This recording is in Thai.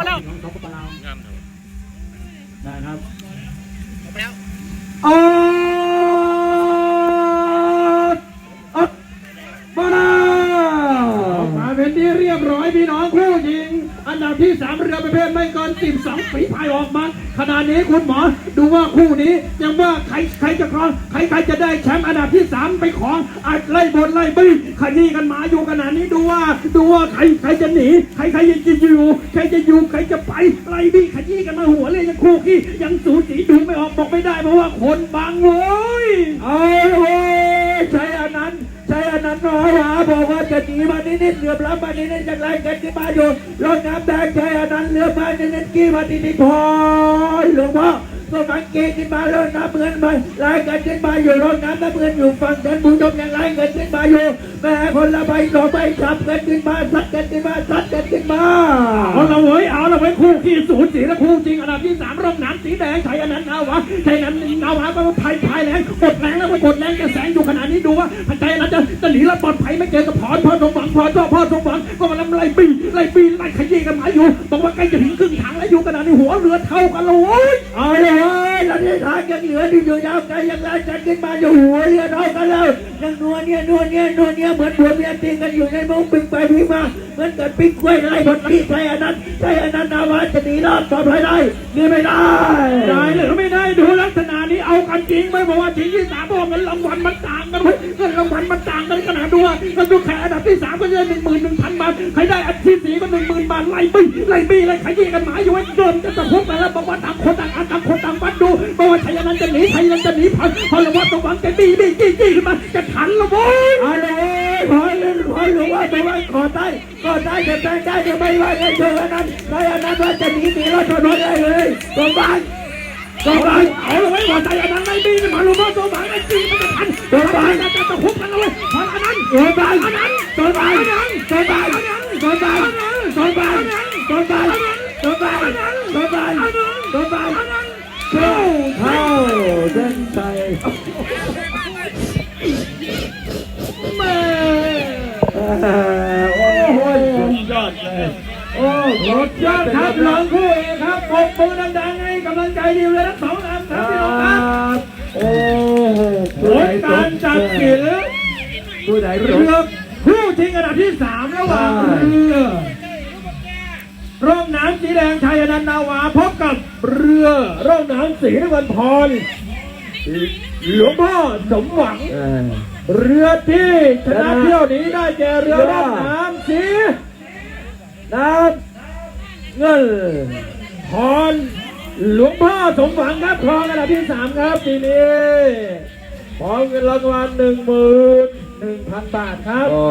มาแล้วน้องสปปลาวงามครับได้ครับมาแล้วออกออกมาแล้วมาเป็นที่เรียบร้อยพี่น้องคู่หญิง อันดับที่สามเรือประเภทไม่เกินสิบสองฝีพายออกมาขณะนี้คุณหมอดูว่าคู่นี้ยังว่าใครใครจะครองใครใครจะได้แชมป์อันดับที่สามไปของอัดไล่บนไล่บี้ขยี้กันมาอยู่ขนาดนี้ดูว่าดูว่าใครใครจะหนีใครใครจะอยู่ใครจะอยู่ใครจะไปไล่บี้ขยี้กันมาหัวเลยยังคู่ขี้ยังสูสีดูไม่ออกบอกไม่ได้เพราะว่าคนบังเว้ยเอ้ยใช่อันนั้นใช่อั น้อยหาบอกว่าจะหนีมานิดๆเหลือบล้ำมานิดๆจากไรกันที่มาอยู่รถน้ำแดงใช่อันนั้นเหลือบมานิดๆกี่มานิดๆพอหลวงพ่อก็มันเกขึ้นมาแล้วน้ำเงินมาไล่กันขึ้นมาอยู่รถน้ำน้ำเงินอยู่ฝั่งกันผู้ชมยังไล่กันขึ้นมาอยู่แม่คนละใบสองใบจับกันขึ้นมาซัดกันขึ้นมาซัดกันขึ้นมาเอาละเว้ยเอาละเว้ยคู่ที่ศูนย์สีและคู่จริงอันดับที่สามร่มน้ำสีแดงใช้อันนั้นเอาวะใช้นั้นเอาวะก็พายพายแรงกดแรงแล้วก็กดแรงจะแสงอยู่ขนาดนี้ดูว่าพันใจเราจะหนีแล้วปลอดภัยไม่เจอกับพรพ่อสมหวังพรพ่อพ่อสมหวังก็มาลำไล่ปีไล่ปีไล่ขยี้กันมาอยู่ บอกว่าใกล้จะถึงครึ่งทางแล้วอยู่ขนาดนี้หัวเรือเท่ากันเลยเอาเลย เว้ยแล้วที่ทางยังเหลืออยู่อยู่ยาวไกลยังไล่กันขึ้นมาอยู่หัวเรือเท่ากันแล้วยังนัวเนี่ยนัวเนี่ยนัวเนี่ยเหมือนผัวเมียตีกันอยู่ในมุ้งปิงไปพิงมาเหมือนกับปิงกล้วยไล่บนที่ใช่อันนั้นใช่อันนั้นนาวาจะหนีรอดปลอดภัยได้หนี่ไม่ได้ได้หรือไม่ได้ดูลักษณะนี้เอากันจริงไหมเพราะว่าจริงที่สามบอกเงินรางวัลมันต่างกันเงินรางวัลมันต่างกันขนาดดูว่าก็ดูแค่อันดับที่สามก็จะหนึ่งหมื่นหนึ่งพันบาทใครได้อันที่สี่ก็หนึ่งหมื่นบาทไล่บี้ไล่บี้ไล่ขยี้กันหมาอยู่ไว้เดินจะตะคุบกันแล้วบอกว่าต่างคนต่างอันต่างคนต่างวัด ดูบอกว่าชัยนันท์จะหนีชัยนันท์จะหนีพันพลวงพ่อตะวันจะบี้บี้จี้จี้ขึ้นมาจะทันละโว้ยอะไรพอเลยพอยหลวงพ่อตะวันขอได้ก็ได้จะได้ได้จะไม่ว่าไงเธออันนั้นใครอันนั้นว่าจะหนีหนีแล้วชนได้เลยตะวันตะวันเอาเลยไว้ว่าใจอันนั้นไม่บี้มาหลวงพ่อตะวันไม่จี้มันจะทันตะวันจะจะตะคุบกันเลยพออันนั้นตะวันอันนั้นตะวันอันนั้นตะวันอันนั้นตะวันตะวันตะวันตะวันตะ ยอดครับหลองคู่เองครับปรบมือดังๆให้กำลังใจดีเลยทั้งสองลำครับพี่น้องครับโอ้โหผลการจัดสินผู้ใดเรือคู่ชิงอันดับที่สามระหว่างเรือร่องน้ำสีแดงชัยอนันต์นาวาพบกับเรือร่องน้ำสีน้ำเงินพรหลวงพ่อสมหวังเออเรือที่ชนะเที่ยวนี้ได้แก่เรือร่องน้ำสีน้ำ เงินพรหลวงพ่อสมหวังครับครองอันดับที่สามครับปีนี้พร้อมเงินรางวัลหนึ่งหมื่นหนึ่งพันบาทครับ โอ้